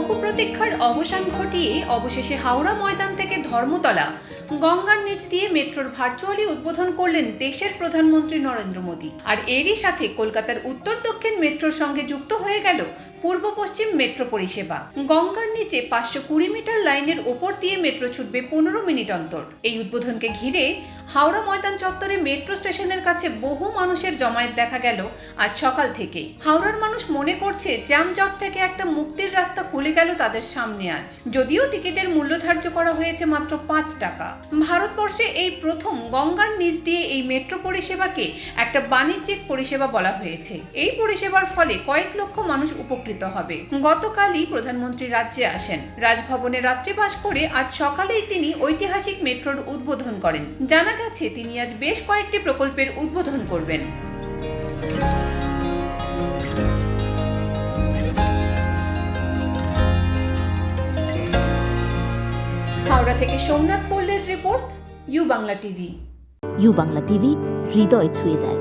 প্রতীক্ষার অবসান ঘটিয়ে অবশেষে হাওড়া ময়দান থেকে ধর্মতলা। গঙ্গার নিচ দিয়ে মেট্রোর ভার্চুয়ালি উদ্বোধন করলেন দেশের প্রধানমন্ত্রী নরেন্দ্র মোদী। আর এরই সাথে কলকাতার উত্তর দক্ষিণ মেট্রোর সঙ্গে যুক্ত হয়ে গেল পূর্ব পশ্চিম মেট্রো পরিষেবা। গঙ্গার নিচে পাঁচশো কুড়ি মিটার লাইনের ওপর দিয়ে মেট্রো ছুটবে পনেরো মিনিট অন্তর। এই উদ্বোধনকে ঘিরে হাওড়া ময়দান চত্বরে মেট্রো স্টেশনের কাছে বহু মানুষের জমায়েত দেখা গেল আজ সকাল থেকেই। হাওড়ার মানুষ মনে করছে জ্যামজট থেকে একটা মুক্তির রাস্তা খুলে গেল তাদের সামনে আজ। যদিও টিকিটের মূল্য ধার্য করা হয়েছে মাত্র পাঁচ টাকা। ভারতবর্ষে এই প্রথম গঙ্গার নিচ দিয়ে এই মেট্রো পরিষেবাকে একটা বাণিজ্যিক পরিষেবা বলা হয়েছে। এই পরিষেবার ফলে কয়েক লক্ষ মানুষ উপকৃত হবে। গতকালই প্রধানমন্ত্রী রাজ্যে আসেন। রাজভবনে রাত্রিবাস করে আজ সকালেই তিনি ঐতিহাসিক মেট্রোর উদ্বোধন করেন। জানা গেছে, তিনি আজ বেশ কয়েকটি প্রকল্পের উদ্বোধন করবেন। হাওড়া থেকে Somnath পল্লের report U Bangla TV. U Bangla TV হৃদয় ছুঁয়ে যায়।